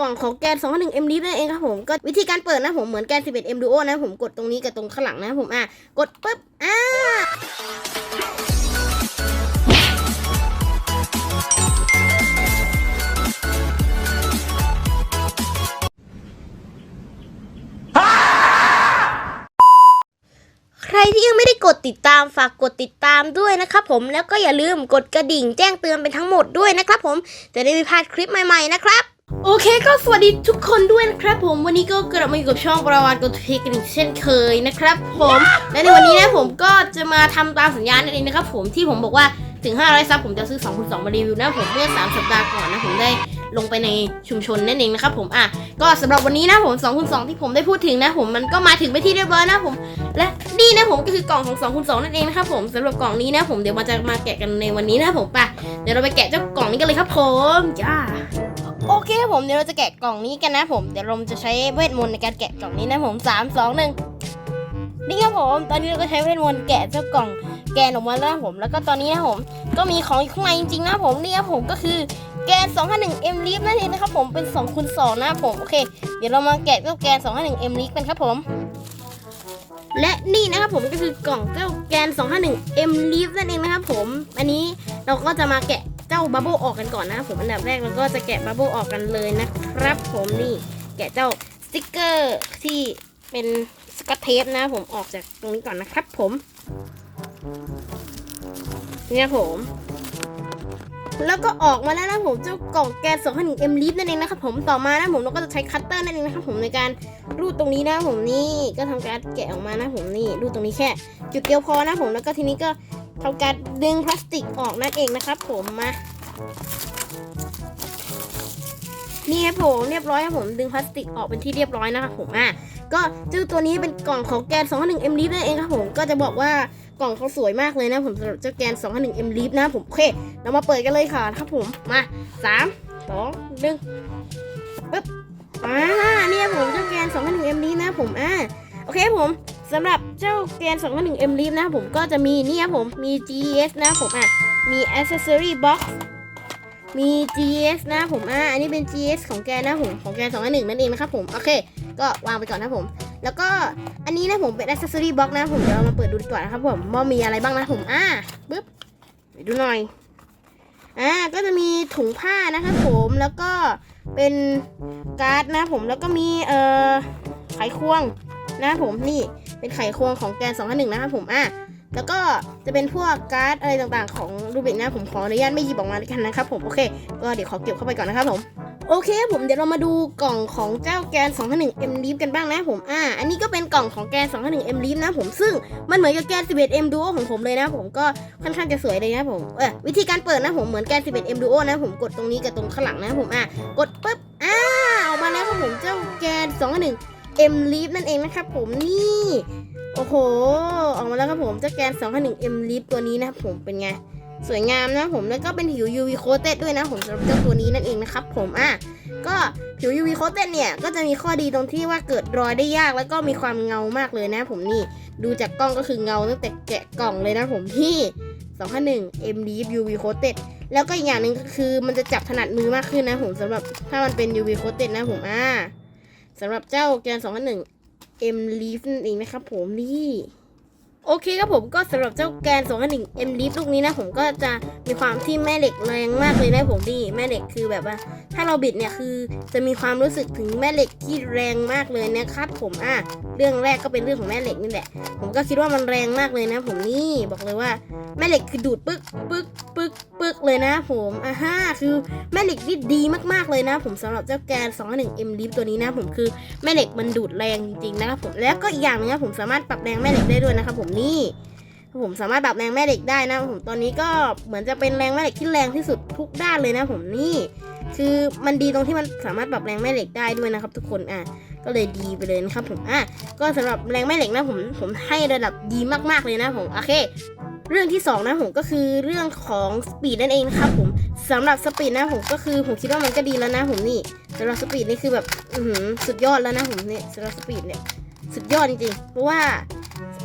กล่องของแกน2 1 M ลิฟนั่นเองครับผมก็วิธีการเปิดนะผมเหมือนแกน 11 M Duo นะผมกดตรงนี้กับตรงข้างหลังนะผมอะกดปุ๊บอ่าใครที่ยังไม่ได้กดติดตามฝากกดติดตามด้วยนะครับผมแล้วก็อย่าลืมกดกระดิ่งแจ้งเตือนเป็นทั้งหมดด้วยนะครับผมจะได้ไม่พลาดคลิปใหม่ๆนะครับ โอเคก็สวัสดีทุกคนด้วยนะครับผมวันนี้ก็กลับมาอยู่กับช่องประวัติกดเทคนิคเช่นเคยนะครับผมและในวันนี้นะผมก็จะมาทำตามสัญญานั่นเองนะครับผมที่ผมบอกว่าถึง 500 ซับผมจะซื้อ2คูณ2มารีวิวนะผมเมื่อ 3 สัปดาห์ก่อนนะผมได้ลงไปในชุมชนนั่นเองนะครับผมอะก็สำหรับวันนี้นะผม2คูณ2ที่ผมได้พูดถึงนะผมมันก็มาถึงไปที่เรียบร้อยนะผม และนี่นะผมก็คือกล่องของ2คูณ2นั่นเองนะครับผมสำหรับกล่องนี้นะผมเดี๋ยวมาจะมาแกะกันในวันนี้นะผมไปะเดี๋ยวเราไปแกะเจ้ากล่องนี้กันเลยครับผมจ้า โอเคครับผมเดี๋ยวเราจะแกะกล่องนี้กันนะผมเดี๋ยวเราจะใช้เวทมนต์ในการแกะกล่องนี้นะผมสามสองหนึ่งนี่ครับผมตอนนี้เราก็ใช้เวทมนต์แกะเจ้ากล่องแกนออกมาแล้วนะผมแล้วก็ตอนนี้นะผมก็มีของอยู่ข้างในจริงๆนะผมนี่ครับผมก็คือแกน251 M Leaf นั่นเองนะครับผมเป็น2คูณ2นะผมโอเค เดี๋ยวเรามาแกะเจ้าแกน251 M Leaf กันครับผม และนี่นะครับผมก็คือกล่องเจ้าแกน251 M Leaf นั่นเองนะครับผม อันนี้เราก็จะมาแกะ เจ้าบับเบิลออกกันก่อนนะผมอันดับแรกเราก็จะแกะบับเบิลออกกันเลยนะครับผมนี่แกะเจ้าสติกเกอร์ที่เป็นสกอตเทปนะ ผมออกจากตรงนี้ก่อนนะครับผมนี่นะผม แล้วก็ออกมาแล้วนะผมเจ้ากล่องแกน251 M Leaf นั่นเองนะครับผมต่อมานะผมเราก็จะใช้คัตเตอร์นั่นเองนะครับผมในการรูดตรงนี้นะผมนี่ก็ทำการแกะออกมานะผมนี่รูดตรงนี้แค่ จุดเดียวพอนะผมแล้วก็ทีนี้ก็ ทำการดึงพลาสติกออกนั่นเองนะครับ ผมมานี่ครับผมเรียบร้อยครับผมดึงพลาสติกออกเป็นที่เรียบร้อยนะครับผมอะก็เจ้าตัวนี้เป็นกล่องของแกน251 M Leaf นั่นเองครับผมก็จะบอกว่ากล่องเขาสวยมากเลยนะผมสำหรับเจ้าแกน251 M Leaf นะผมโอเค เรามาเปิดกันเลยค่ะครับผมมาสามสองหนึ่งปึ๊บอ่านี่ยผมเจ้าแกน 2.1m Leaf นะผมอ่าโอเคผม สำหรับเจ้าแกน2.1 M Leaf นะผมก็จะมีนี่ยผมมี GS นะผมอะมี accessory box มี GS นะผมอ่าอันนี้เป็น GS ของแกนะผมของแกน2.1 นั่นเองนะครับผมโอเค ก็วางไปก่อนนะผม แล้วก็อันนี้นะผมเป็น accessory box นะผมเดี๋ยวเรามาเปิดดูดีกว่านะครับผมว่ามีอะไรบ้างนะผมอ่าปึ๊บไปดูหน่อยอ่าก็จะมีถุงผ้านะครับผมแล้วก็เป็นการ์ดนะผมแล้วก็มีเอ่อไขควงนะผมนี่ เป็นไขควงของแกน2 5 1นะครับผมอะแล้วก็จะเป็นพวกการ์ดอะไรต่างๆ ของรูบิกนะผมขออนุญาตไม่หยิบออกมาเลยกันนะครับผมโอเค ก็เดี๋ยวขอเก็บเข้าไปก่อนนะครับผมโอเคผมเดี๋ยวเรามาดูกล่องของเจ้าแกน2 5 1 M Leaf กันบ้างนะผมอ่าอันนี้ก็เป็นกล่องของแกน2 5 1 M Leaf นะผมซึ่งมันเหมือนกับแกน11 M Duo ของผมเลยนะผมก็ค่อนข้างจะสวยเลยนะผมเออวิธีการเปิดนะผมเหมือนแกน11 M Duo นะผมกดตรงนี้กับตรงข้างหลังนะผมอะกดปุ๊บอ่าออกมาแล้วครับผมเจ้าแกน2 1 M Leaf นั่นเองนะครับผมนี่โอ้โห ออกมาแล้วครับผมเจ้าแกน2 1 M Leaf ตัวนี้นะครับผมเป็นไง สวยงามนะผมแล้วก็เป็นผิว UV coated ด้วยนะผมสำหรับเจ้าตัวนี้นั่นเองนะครับผมอะก็ผิว UV coated เนี่ย ก็จะมีข้อดีตรงที่ว่าเกิดรอยได้ยากแล้วก็มีความเงามากเลยนะผมนี่ดูจากกล้องก็คือเงาตั้งแต่แกะกล่องเลยนะผมที่251 M Leaf UV coated แล้วก็อีกอย่างหนึ่งก็คือมันจะจับถนัดมือมากขึ้นนะผมสำหรับถ้ามันเป็น UV coated นะผมอ่า สำหรับเจ้าแกน201 M Leaf นั่นเองนะครับผมนี่ โอเคครับผมก็สำหรับเจ้าแกน201 M Leaf ลูกนี้นะผมก็จะมีความที่แม่เหล็กแรงมากเลยนะผมนี่แม่เหล็กคือแบบว่า ถ้าเราบิดเนี่ยคือจะมีความรู้สึกถึงแม่เหล็กที่แรงมากเลยนะครับผมอะเรื่องแรกก็เป็นเรื่องของแม่เหล็กนี่แหละ ผมก็คิดว่ามันแรงมากเลยนะ ผมนี่บอกเลยว่าแม่เหล็กคือดูดปึ๊กปึ๊กปึ๊กปึ๊กเลยนะ ผมอ่าฮะคือแม่เหล็กที่ดีมากๆเลยนะ ผมสำหรับเจ้าแกน2 1 M Leaf ตัวนี้นะ ผมคือแม่เหล็กมันดูดแรงจริงๆนะครับผมแล้วก็อีกอย่างหนึงนะผมสามารถปรับแรงแม่เหล็กได้ด้วยนะครับผมนี่ ผมสามารถปรับแรงแม่เหล็กได้นะผมตอนนี้ก็เหมือนจะเป็นแรงแม่เหล็กที่แรงที่สุดทุกด้านเลยนะ ผมนี่ คือมันดีตรงที่มันสามารถปรับแรงแม่เหล็กได้ด้วยนะครับ ทุกคนอะก็เลยดีไปเลยนะครับผมอะก็สำหรับแรงแม่เหล็กนะผมผมให้ระดับดีมากๆเลยนะผมโอเค เรื่องที่สองนะผมก็คือเรื่องของสปีดนั่นเองครับผมสำหรับสปีดนะผมก็คือผมคิดว่ามันก็ดีแล้วนะผมนี่สำหรับสปีดนี่คือแบบอือหือสุดยอดแล้วนะผมเนี่ยสำหรับสปีดเนี่ยสุดยอดจริงๆเพราะว่า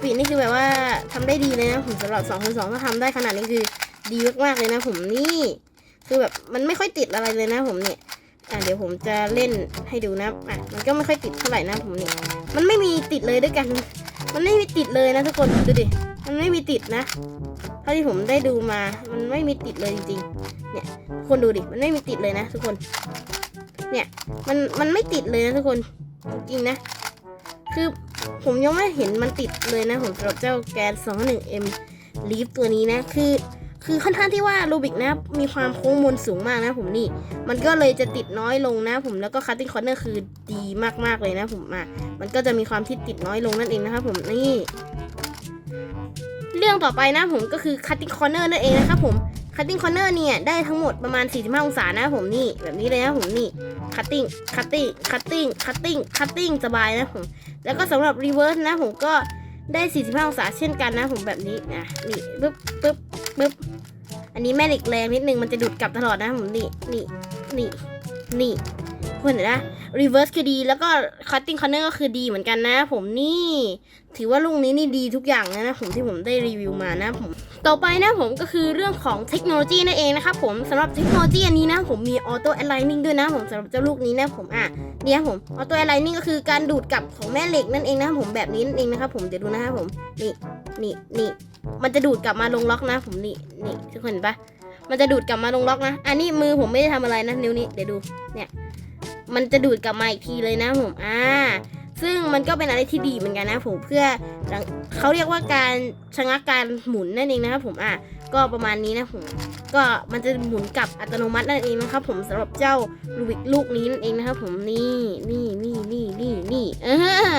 ปีดนี่คือแบบว่าทำได้ดีเลยนะผมสำหรับ2องคนสองถ้าทำได้ขนาดนี้คือดีมากๆเลยนะ ผมนี่ คือแบบมันไม่ค่อยติดอะไรเลยนะ ผมเนี่ยอะเดี๋ยวผมจะเล่นให้ดูนะอะมันก็ไม่ค่อยติดเท่าไหร่นะผมนี่มันไม่มีติดเลยด้วยกัน มันไม่มีติดเลยนะทุกคนดูดิมันไม่มีติดนะเท่าที่ผมได้ดูมา มันไม่มีติดเลยจริงๆ เนี่ยคนดูดิมันไม่มีติดเลยนะ ทุกคน เนี่ยมันมันไม่ติดเลยนะทุกคนจริงนะ คือ ผมยังไม่เห็นมันติดเลยนะผมสำหรับเจ้าแกน 21M Leaf ตัวนี้นะ คือ คือค่อนข้างที่ว่ารูบิกนะ มีความโค้งมนสูงมากนะผมนี่ มันก็เลยจะติดน้อยลงนะผมแล้วก็คัตติ้งคอร์เนอร์คือดีมากๆเลยนะผมอะมันก็จะมีความที่ติดน้อยลงนั่นเองนะครับผมนี่ เรื่องต่อไปนะผมก็คือคัตติ้งคอร์เนอร์นั่นเองนะครับผมคัตติ้งคอร์เนอร์เนี่ยได้ทั้งหมดประมาณ 45 องศานะผมนี่แบบนี้เลยนะผมนี่ คัตติ้งคัตติ้งคัตติ้งคัตติ้งคัตติ้งสบายนะผม แล้วก็สำหรับรีเวิร์สนะผมก็ได้ 45 องศาเช่นกันนะผมแบบนี้นะนี่ปึ๊บปึ๊บปึ๊บอันนี้แม่เหล็กแรงนิดนึงมันจะดูดกลับตลอดนะผมนี่นี่นี่นี่คุณเห็นนะ รีเวิร์สคือดี แล้วก็คัตติ้งคอร์เนอร์ก็คือดีเหมือนกันนะ ผมนี่ ถือว่าลุงนี้นี่ดีทุกอย่างเลยนะผมที่ผมได้รีวิวมานะผมต่อไปนะผมก็คือเรื่องของเทคโนโลยีนั่นเองนะครับผมสำหรับเทคโนโลยีอันนี้นะผมมีออโต้แอ l ไลนิ่งด้วยนะผมสำหรับเจ้าลูกนี้นะผมอะเนี่ยผมออโต้แอ l ไลนิ่งก็คือการดูดกลับของแม่เหล็กนั่นเองนะผมแบบนี้นั่นเองนะครับผมเดี๋ยวดูนะครับผมนี่นี่นี่มันจะดูดกลับมาลงล็อกนะ ผมนี่นี่ทุกคนเห็นปะมันจะดูดกลับมาลงล็อกนะ อันนี้มือผมไม่ได้ทำอะไรนะนิ้วนี้เดี๋ยวดูเนี่ย มันจะดูดกลับมาอีกทีเลยนะผมอ่าซึ่งมันก็เป็นอะไรที่ดีเหมือนกันนะผมเพื่อเขาเรียกว่าการชะงักการหมุนนั่นเองนะครับผมอะก็ประมาณนี้นะผมก็มันจะหมุนกลับอัตโนมัตินั่นเองนะครับผมสำหรับเจ้าลูบิกลูกนี้นั่นเองนะครับผมนี่นี่นี่นี่นี่นี่เออ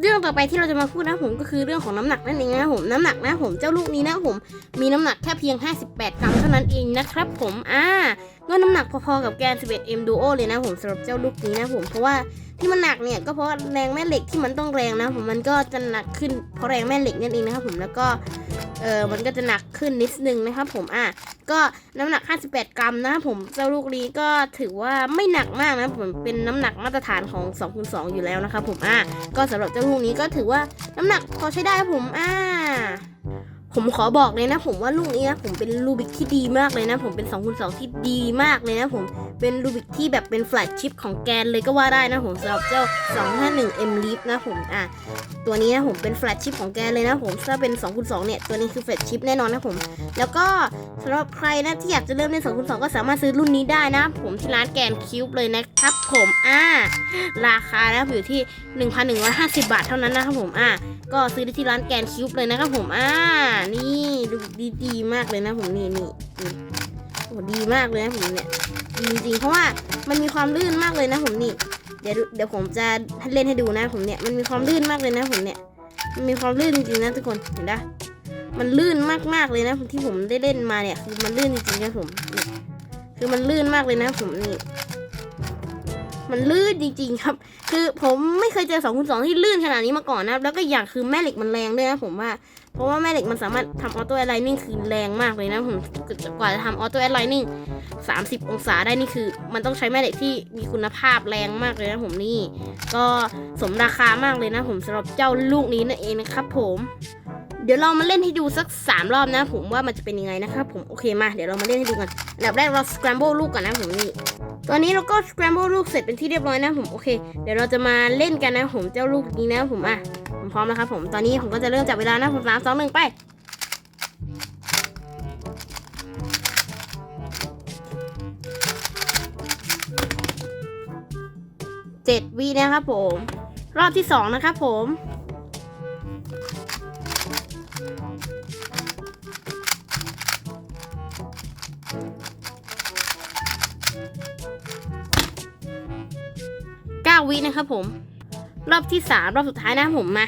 เรื่องต่อไปที่เราจะมาพูดนะผมก็คือเรื่องของน้ำหนักนั่นเองนะผมน้ำหนักนะผมเจ้าลูกนี้นะผมมีน้ำหนักแค่เพียง 58 กรัมเท่านั้นเองนะครับผมอ่าก็น้ำหนักพอๆกับแกน 11M Duo เลยนะผมสำหรับเจ้าลูกนี้นะผมเพราะว่าที่มันหนักเนี่ยก็เพราะแรงแม่เหล็กที่มันต้องแรงนะผมมันก็จะหนักขึ้นเพราะแรงแม่เหล็กนั่นเองนะครับผมแล้วก็เออมันก็จะหนักขึ้นนิดนึงนะครับผมอะก็น้ำหนัก 58 กรัมนะครับผมเจ้าลูกนี้ก็ถือว่าไม่หนักมากนะผมเป็นน้ำหนักมาตรฐานของ2คูณ2อยู่แล้วนะครับผมอะก็สำหรับเจ้าลูกนี้ก็ถือว่าน้ำหนักพอใช้ได้ครับผมอ่า ผมขอบอกเลยนะ ผมว่าลูกนี้นะผมเป็นลูบิกที่ดีมากเลยนะ ผมเป็น2คูณ2ที่ดีมากเลยนะ ผมเป็นรูบิกที่แบบเป็นแฟลชชิปของแกนเลยก็ว่าได้นะ ผมสำหรับเจ้า 251M Leaf นะผมอะตัวนี้นะผมเป็นแฟลชชิปของแกนเลยนะ ผมถ้าเป็น2คูณ2เนี่ยตัวนี้คือแฟลชชิปแน่นอนนะผม แล้วก็สำหรับใครนะที่อยากจะเริ่มเล่น2คูณ2ก็สามารถซื้อรุ่นนี้ได้นะ ผมที่ร้านแกนคิวบเลยนะครับผมอ่าราคานะอยู่ที่ 1,150 บาทเท่านั้นนะครับผมอะก็ซื้อได้ที่ร้านแกนคิวบเลยนะครับผมอ่านี่ดูดีๆมากเลยนะผมนี่นี่นี่โอ้ดีมากเลยนะผมเนี่ยจริงๆเพราะว่ามันมีความลื่นมากเลยนะผมนี่ เดี๋ยวเดี๋ยวผมจะเล่นให้ดูนะผมเนี่ยมันมีความลื่นมากเลยนะผมเนี่ย มันมีความลื่นจริงๆนะทุกคนเห็นปะมันลื่นมากๆเลยนะที่ผมได้เล่นมาเนี่ยคือมันลื่นจริงๆนะผมคือมันลื่นมากเลยนะผมนี่มันลื่นจริงๆครับ คือผมไม่เคยเจอสองคูณสองที่ลื่นขนาดนี้มาก่อนนะ แล้วก็อย่างคือแม่เหล็กมันแรงด้วยนะผมว่า เพราะว่าแม่เหล็กมันสามารถทำออโต้แอ l ไลนิ่งคือแรงมากเลยนะผมกว่าจะทำออโต้แอ l ไลนิ่ง30 องศาได้นี่คือ มันต้องใช้แม่เหล็กที่มีคุณภาพแรงมากเลยนะผมนี่ ก็สมราคามากเลยนะผมสำหรับเจ้าลูกนี้นั่นเองนะครับผมเดี๋ยวเรามาเล่นให้ดูสัก 3 รอบนะผมว่ามันจะเป็นยังไงนะครับผมโอเคมาเดี๋ยวเรามาเล่นให้ดูกันอันดับแรกเรา scramble ลูกก่อนนะผมนี่ ตอนนี้เราก็ scramble ลูกเสร็จเป็นที่เรียบร้อยนะผมโอเค เดี๋ยวเราจะมาเล่นกันนะผมเจ้าลูกนี้นะผมอะผมพร้อมแล้วครับผมตอนนี้ผมก็จะเริ่มจับเวลานะผมสามสองหนึ่งไปเจ็ดวินะครับผม รอบที่สองนะครับผม วินะครับผม รอบที่สามรอบสุดท้ายนะครับผมมา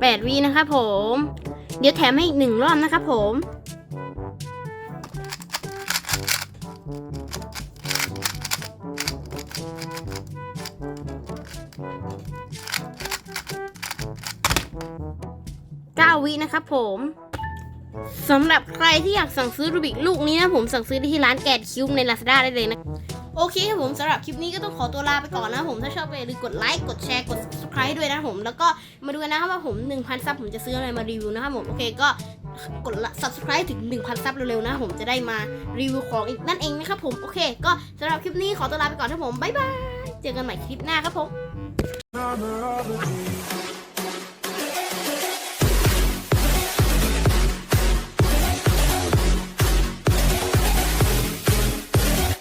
แปดวีนะครับผม เดี๋ยวแถมให้อีกหนึ่งรอบนะครับผม วินะครับผมสำหรับใครที่อยากสั่งซื้อรูบิกลูกนี้นะผมสั่งซื้อได้ที่ร้านแกดคิวใน Lazada ได้เลยนะ โอเคครับผมสำหรับคลิปนี้ก็ต้องขอตัวลาไปก่อนนะผมถ้าชอบก็อย่าลืมกดไลค์กดแชร์กด subscribe ด้วยนะผม แล้วก็มาดูกันนะครับว่าผม 1,000 ซับผมจะซื้ออะไรมารีวิวนะครับผม โอเคก็กด subscribe ถึง 1,000 ซับเร็วๆนะผมจะได้มารีวิวของอีกนั่นเองนะครับผมโอเค ก็สำหรับคลิปนี้ขอตัวลาไปก่อนนะครับผมบ๊ายบายเจอกันใหม่คลิปหน้าครับผม